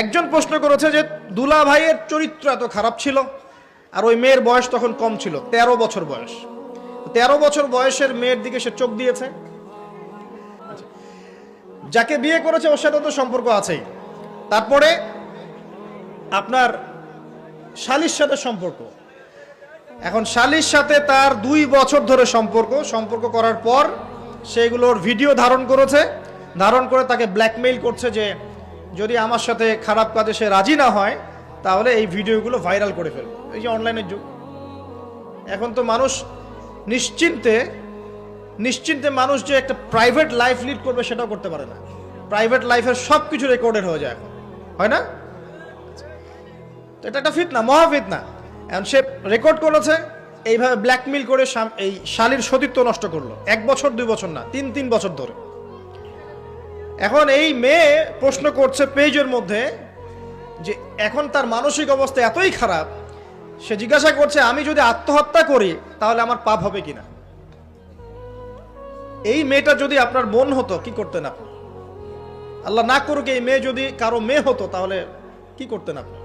একজন প্রশ্ন করেছে যে দুলা ভাইয়ের চরিত্র এত খারাপ ছিল আর ওই মেয়ের বয়স তখন কম ছিল, তেরো বছর বয়স। তেরো বছর বয়সের মেয়ের দিকে সে চোখ দিয়েছে। যাকে বিয়ে করেছে ওর সাথে তো সম্পর্ক আছেই। তারপরে আপনার শালির সাথে সম্পর্ক। এখন শালির সাথে তার দুই বছর ধরে সম্পর্ক সম্পর্ক করার পর সেগুলোর ভিডিও ধারণ করেছে। ধারণ করে তাকে ব্ল্যাকমেইল করছে যে যদি আমার সাথে খারাপ কাজে সে রাজি না হয়, তাহলে এই ভিডিওগুলো ভাইরাল করে ফেলবে। এই যে অনলাইনের যুগ। এখন তো মানুষ নিশ্চিন্তে নিশ্চিন্তে মানুষ যে একটা প্রাইভেট লাইফ লিড করবে সেটাও করতে পারে না। প্রাইভেট লাইফের সব কিছু রেকর্ডেড হয়ে যায় এখন। হয় না? এটা একটা ফিতনা মহা ফিতনা এখন সে রেকর্ড করেছে, এইভাবে ব্ল্যাকমেল করে এই শালির সতীত্ব নষ্ট করল। এক বছর, দুই বছর না, তিন তিন বছর ধরে। এখন এই মেয়ে প্রশ্ন করছে পেজের মধ্যে যে এখন তার মানসিক অবস্থা এতই খারাপ, সে জিজ্ঞাসা করছে, আমি যদি আত্মহত্যা করি, তাহলে আমার পাপ হবে কিনা? এই মেয়েটা যদি আপনার বোন হতো, কি করতেন আপনি? আল্লাহ না করুক, এই মেয়ে যদি কারও মেয়ে হতো, তাহলে কি করতেন আপনি?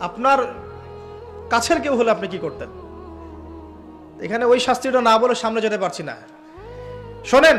আপনার কাছের কেউ হলে আপনি কি করতেন? এখানে ওই শাস্তিটা না বলে সামনে যেতে পারছি না। শোনেন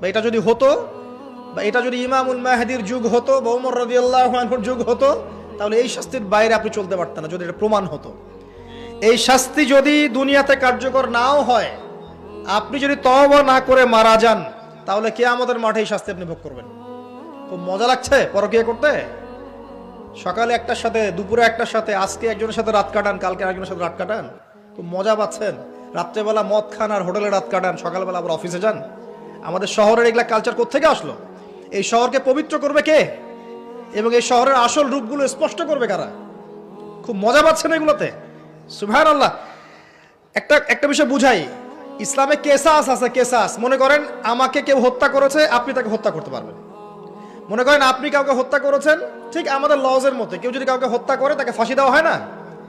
বা এটা যদি হতো, বা এটা যদি ইমামুল মাহাদির যুগ হতো, বা উমর রদিয়াল্লাহর যুগ হতো, তাহলে এই শাস্তির বাইরে আপনি চলতে পারতেন না, যদি এটা প্রমাণ হতো। এই শাস্তি যদি দুনিয়াতে কার্যকর নাও হয়, আপনি যদি তওবা না করে মারা যান, তাহলে কে আমাদের মাঠে এই শাস্তি আপনি ভোগ করবেন। খুব মজা লাগছে পরকিয়া করতে? সকালে একটার সাথে, দুপুরে একটার সাথে, আজকে একজনের সাথে রাত কাটান, কালকে আরেকজনের সাথে রাত কাটান? খুব মজা পাচ্ছেন। রাত্রেবেলা মদ খান আর হোটেলে রাত কাটান, সকালবেলা আবার অফিসে যান? আমাদের শহরের এগুলা কালচার কোথেকে আসলো? এই শহরকে পবিত্র করবে কে? এবং এই শহরের আসল রূপগুলো স্পষ্ট করবে কারা? খুব মজা পাচ্ছেন এগুলোতে। সুভান আল্লাহ একটা একটা বিষয় বুঝাই। ইসলামে কেসাস আছে, কেসাস। মনে করেন আমাকে কেউ হত্যা করেছে, আপনি তাকে হত্যা করতে পারবেন। মনে করেন আপনি কাউকে হত্যা করেছেন, ঠিক আমাদের লজের মতো কেউ যদি কাউকে হত্যা করে, তাকে ফাঁসি দেওয়া হয় না?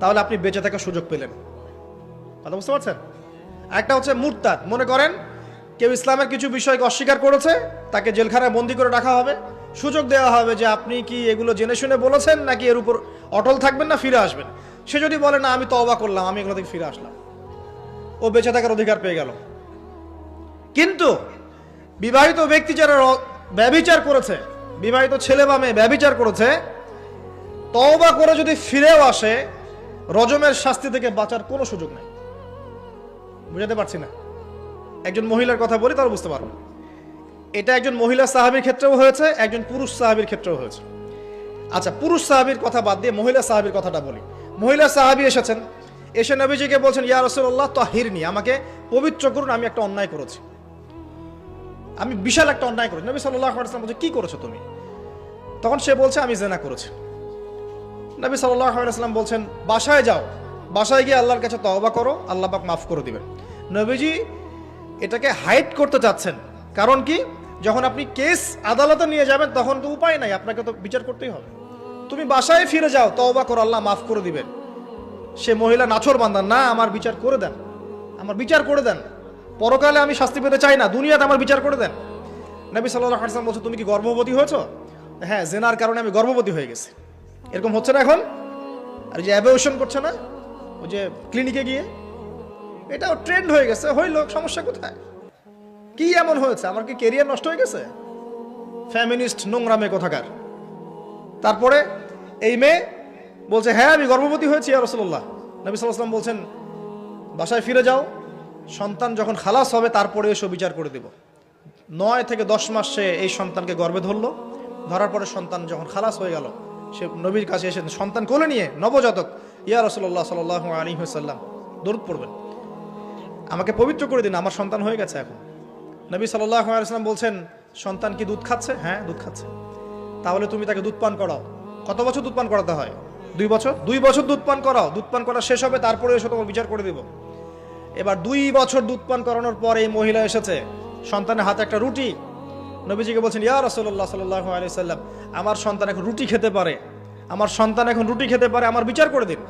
তাহলে আপনি বেঁচে থাকার সুযোগ পেলেন। কথা বুঝতে পারছেন? একটা হচ্ছে মুরতাদ। মনে করেন, কেউ ইসলামের কিছু বিষয়কে অস্বীকার করেছে, তাকে জেলখানায় বন্দি করে রাখা হবে। সুযোগ দেওয়া হবে যে আপনি কি এগুলো জেনে শুনে বলেছেন, নাকি এর উপর অটল থাকবেন না, ফিরে আসবেন? সে যদি বলে, না, আমি তওবা করলাম, আমি এগুলো থেকে ফিরে আসলাম। ও বেঁচে থাকার অধিকার পেয়ে গেল। কিন্তু বিবাহিত ব্যক্তি যারা র- ব্যভিচার করেছে, বিবাহিত ছেলে বা মেয়ে ব্যভিচার করেছে, তওবা করে যদি ফিরেও আসে রজমের শাস্তি থেকে বাঁচার কোনো সুযোগ নেই। বুঝাতে পারছি না। একজন মহিলার কথা বলি তাহলে বুঝতে পারবেন এটা একজন মহিলা সাহাবির ক্ষেত্রেও হয়েছে, একজন পুরুষ সাহাবির ক্ষেত্রেও হয়েছে। আচ্ছা পুরুষ সাহাবির কথা বাদ দিয়ে মহিলা সাহাবির কথাটা বলি। মহিলা সাহাবি এসেছেন, এসে নবীজিকে বলছেন, ইয়া রসুল্লাহ তাহিরনি, আমাকে পবিত্র করুন, আমি একটা অন্যায় করেছি। আমি বিশাল একটা অন্যায় করেছি। নবী সাল্লাহ বলছে, কি করেছ তুমি? তখন সে বলছে, আমি জেনা করেছি। নবী আলাইসাল্লাম বলছেন, বাসায় যাও। বাসায় গিয়ে আল্লাহর কাছে তওবা করো, আল্লাহ পাক মাফ করে দিবেন। নবীজি এটাকে হাইড করতে চাচ্ছেন। কারণ কি? যখন আপনি কেস আদালতে নিয়ে যাবেন, তখন তো উপায় নাই, আপনাকে তো বিচার করতেই হবে। তুমি বাসায় ফিরে যাও, তওবা করো, আল্লাহ মাফ করে দিবেন। সে মহিলা নাছর বান্দান না, আমার বিচার করে দেন। আমার বিচার করে দেন। পরকালে আমি শাস্তি পেতে চাই না, দুনিয়াতে আমার বিচার করে দেন। নবী সাল্লাহ হাসান বলছে, তুমি কি গর্ভবতী হয়েছো? হ্যাঁ জেনার কারণে আমি গর্ভবতী হয়ে গেছি। এরকম হচ্ছে না এখন? আর যে অ্যাভেশন করছে না? ওই যে ক্লিনিকে গিয়ে? এটাও ট্রেন্ড হয়ে গেছে। হইল, সমস্যা কোথায়? কি এমন হয়েছে? আমার কি কেরিয়ার নষ্ট হয়ে গেছে? ফ্যামিনিস্ট নোংরামে কোথাকার? তারপরে এই মেয়ে বলছে হ্যাঁ আমি গর্ভবতী হয়েছি আর রসল্লাহ নবী সাল্লাম বলছেন, বাসায় ফিরে যাও। সন্তান যখন খালাস হবে, তারপরে এসে, বিচার করে দেব। নয় থেকে দশ মাসে এই সন্তানকে গর্বে ধরলো। ধরার পরে সন্তান যখন খালাস হয়ে গেল সে নবীর কাছে এসে সন্তান কোলে নিয়ে নবজাতক, ইয়া রসল্লাহ সাল আলী সাল্লাম দরুদ পড়বেন। আমাকে পবিত্র করে দিন, আমার সন্তান হয়ে গেছে এখন। নবী সাল্লাহ আলাইসাল্লাম বলছেন, সন্তান কি দুধ খাচ্ছে? হ্যাঁ দুধ খাচ্ছে। তাহলে তুমি তাকে দুধ পান করাও। কত বছর দুধ পান করাতে হয়? দুই বছর? দুই বছর দুধ পান করাও। দুধ পান করা শেষ হবে তারপরে এসে তোমার বিচার করে দেব। এবার দুই বছর দুধ পান করানোর পর এই মহিলা এসেছে। সন্তানের হাতে একটা রুটি নবীজিকে বলছেন, ইয়া রসল্লাহ সাল্লাহ আলিয়া সাল্লাম, আমার সন্তান এখন রুটি খেতে পারে। আমার সন্তান এখন রুটি খেতে পারে, আমার বিচার করে দিন।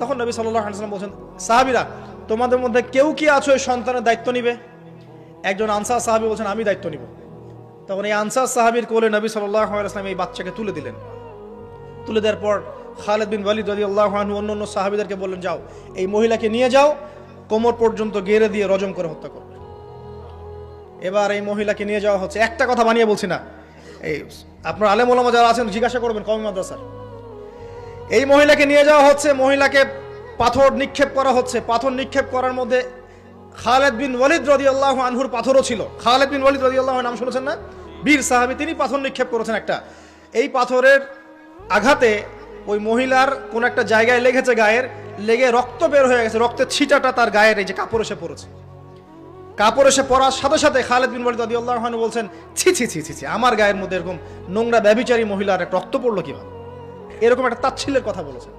তখন নবী সাল্লাহ আলিয়াল্লাম বলছেন, সাহাবিরা, তোমাদের মধ্যে কেউ কি আছো এই সন্তানের দায়িত্ব নিবে? একজন আনসার সাহাবি বলছেন, আমি দায়িত্ব নিব। তখন এই আনসার সাহাবির কোলে নবী সাল্লাহ আলাইসলাম এই বাচ্চাকে তুলে দিলেন। তুলে দেওয়ার পর খালেদ বিন ওয়ালিদ রদি আল্লাহ অন্য অন্য সাহাবিদেরকে বললেন, যাও, এই মহিলাকে নিয়ে যাও, কোমর পর্যন্ত গেড়ে দিয়ে রজম করে হত্যা করো। এবার এই মহিলাকে নিয়ে যাওয়া হচ্ছে। একটা কথা বানিয়ে বলছি না। এই আপনার আলেম ওলামা যারা আছেন, জিজ্ঞাসা করবেন কমি মাদ্রাসার। এই মহিলাকে নিয়ে যাওয়া হচ্ছে, মহিলাকে পাথর নিক্ষেপ করা হচ্ছে। পাথর নিক্ষেপ করার মধ্যে খালেদ বিন ওয়ালিদ রদি আল্লাহ আনহুর পাথরও ছিল। খালেদ বিন ওয়ালিদ রদি আল্লাহ নাম শুনেছেন না? বীর সাহাবি, তিনি পাথর নিক্ষেপ করেছেন একটা। এই পাথরের আঘাতে ওই মহিলার কোন একটা জায়গায় লেগেছে গায়ের, লেগে রক্ত বের হয়ে গেছে। রক্তের ছিটাটা তার গায়ের, এই যে কাপড় এসে পড়েছে। কাপড় এসে পড়ার সাথে সাথে খালেদ বিন ওয়ালিদ রদি আল্লাহ বলছেন, ছি ছি ছি ছি ছি, আমার গায়ের মধ্যে এরকম নোংরা ব্যবিচারী মহিলার একটা রক্ত পড়ল কীভাবে? এরকম একটা তাচ্ছিল্যের কথা বলেছেন।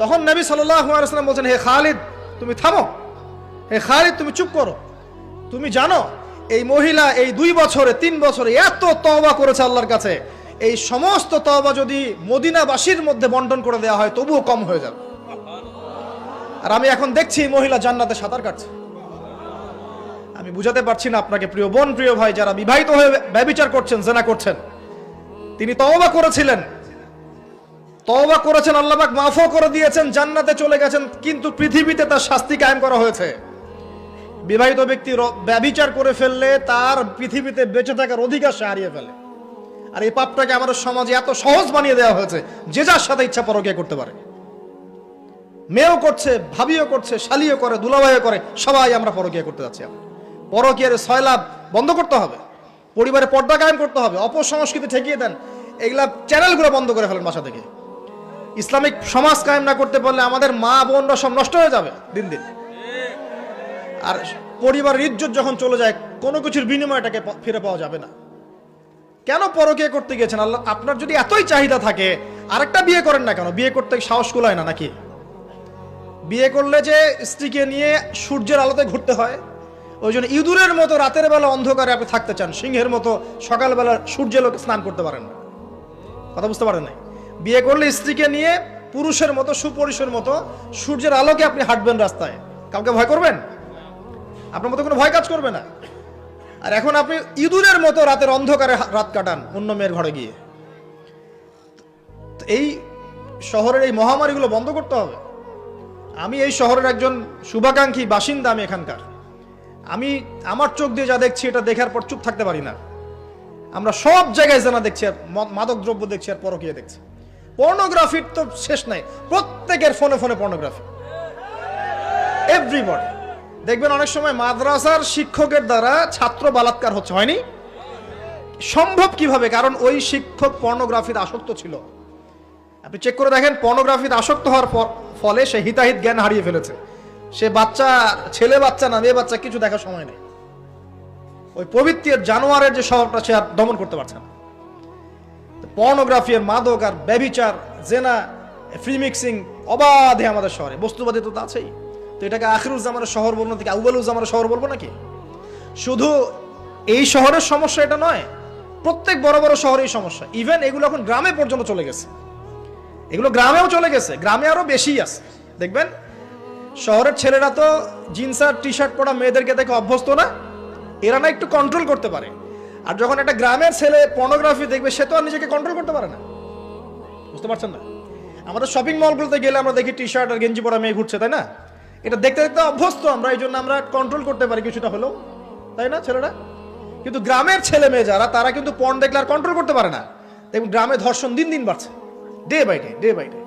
তখন নবী সাল্লাম বলছেন, হে খালিদ, তুমি থামো। হে খালিদ, তুমি চুপ করো। তুমি জানো, এই মহিলা এই দুই বছরে, তিন বছরে এত তওবা করেছে আল্লাহর কাছে। এই সমস্ত তওবা যদি মদিনাবাসীর মধ্যে বন্টন করে দেওয়া হয়, তবুও কম হয়ে যাবে। আর আমি এখন দেখছি মহিলা জান্নাতে সাঁতার কাটছে। আমি বুঝাতে পারছি না আপনাকে, প্রিয় বোন, প্রিয় ভাই, যারা বিবাহিত হয়ে ব্যবিচার করছেন, জেনা করছেন। তিনি তওবা করেছিলেন। তওবা করেছেন, আল্লাহবাক মাফও করে দিয়েছেন, জান্নাতে চলে গেছেন, কিন্তু পৃথিবীতে তার শাস্তি কায়েম করা হয়েছে। বিবাহিত ব্যক্তি র- ব্যভিচার করে ফেললে তার পৃথিবীতে বেঁচে থাকার অধিকার সে হারিয়ে ফেলে। আর এই পাপটাকে আমাদের সমাজে এত সহজ বানিয়ে দেওয়া হয়েছে, যে যার সাথে ইচ্ছা পরকিয়া করতে পারে। মেয়েও করছে, ভাবিও করছে, শালিও করে, দুলাভাইও করে, সবাই আমরা পরকিয়া করতে যাচ্ছি এখন পরকিয়ার লাভ বন্ধ করতে হবে। পরিবারে পর্দা কায়েম করতে হবে, অপসংস্কৃতি ঠেকিয়ে দেন। এগুলা চ্যানেলগুলো বন্ধ করে ফেলেন বাসা থেকে। ইসলামিক সমাজ কায়েম না করতে পারলে আমাদের মা বোনরা সব নষ্ট হয়ে যাবে দিন দিন। আর পরিবারের ইজ্জত যখন চলে যায়, কোনো কিছুর বিনিময়টাকে ফিরে পাওয়া যাবে না। কেন পরকে করতে গিয়েছেন? আল্লাহ, আপনার যদি এতই চাহিদা থাকে, আরেকটা বিয়ে করেন না কেন? বিয়ে করতে সাহস কুলায় না নাকি? বিয়ে করলে যে স্ত্রীকে নিয়ে সূর্যের আলোতে ঘুরতে হয় ওই জন্য ইঁদুরের মতো রাতের বেলা অন্ধকারে আপনি থাকতে চান, সিংহের মতো সকালবেলা সূর্যের লোকে স্নান করতে পারেন না। কথা বুঝতে পারেন নাই? বিয়ে করলে স্ত্রীকে নিয়ে পুরুষের মতো, সুপুরুষের মতো সূর্যের আলোকে আপনি হাঁটবেন রাস্তায়। কাউকে ভয় করবেন? আপনার মতো কোনো ভয় কাজ করবে না। আর এখন আপনি ইঁদুরের মতো রাতের অন্ধকারে রাত কাটান অন্য মেয়ের ঘরে গিয়ে। এই শহরের এই মহামারীগুলো বন্ধ করতে হবে। আমি এই শহরের একজন শুভাকাঙ্ক্ষী বাসিন্দা, আমি এখানকার। আমি আমার চোখ দিয়ে যা দেখছি, এটা দেখার পর চুপ থাকতে পারি না। আমরা সব জায়গায় জানা দেখছি আর মাদক দ্রব্য দেখছি আর পরকীয় দেখছি। পর্নোগ্রাফির তো শেষ নাই। প্রত্যেকের ফোনে ফোনে পর্নোগ্রাফি। এভরিবডি দেখবেন অনেক সময় মাদ্রাসার শিক্ষকের দ্বারা ছাত্র বালাৎকার হচ্ছে, হয়নি? সম্ভব কীভাবে? কারণ ওই শিক্ষক পর্নোগ্রাফির আসক্ত ছিল। আপনি চেক করে দেখেন পর্নোগ্রাফির আসক্ত হওয়ার ফলে সে হিতাহিত জ্ঞান হারিয়ে ফেলেছে। সে বাচ্চা, ছেলে বাচ্চা না, মেয়ে বাচ্চা, কিছু দেখার সময় নেই। ওই পবিত্রের জানোয়ারের যে স্বভাবটা সে আর দমন করতে পারছে না। পর্নোগ্রাফি আর মাদক আর ব্যবিচার জেনা ফ্রি মিক্সিং অবাধে আমাদের শহরে। বস্তুবাদী তো আছেই। তো এটাকে আখিরুজ্জামানের শহর বলব নাকি আউবালুজ্জামানের শহর বলব নাকি? শুধু এই শহরের সমস্যা এটা নয়, প্রত্যেক বড় বড় শহরেই সমস্যা। ইভেন এগুলো এখন গ্রামে পর্যন্ত চলে গেছে। এগুলো গ্রামেও চলে গেছে, গ্রামে আরও বেশি আছে। দেখবেন শহরের ছেলেরা তো জিন্স আর টি শার্ট পরা মেয়েদেরকে দেখে অভ্যস্ত না, এরা না একটু কন্ট্রোল করতে পারে। আর যখন একটা গ্রামের ছেলে পর্নোগ্রাফি দেখবে, সে তো আর নিজেকে কন্ট্রোল করতে পারে না। বুঝতে পারছেন না? আমাদের শপিং মলগুলোতে গেলে আমরা দেখি টি শার্ট আর গেঞ্জি পরা মেয়ে ঘুরছে, তাই না? এটা দেখতে দেখতে অভ্যস্ত আমরা, এই জন্য আমরা কন্ট্রোল করতে পারি কিছুটা হলেও। তাই না, ছেলেরা? কিন্তু গ্রামের ছেলে মেয়ে যারা, তারা কিন্তু পর্ন দেখলে আর কন্ট্রোল করতে পারে না। দেখুন, গ্রামে ধর্ষণ দিন দিন বাড়ছে day by day day by day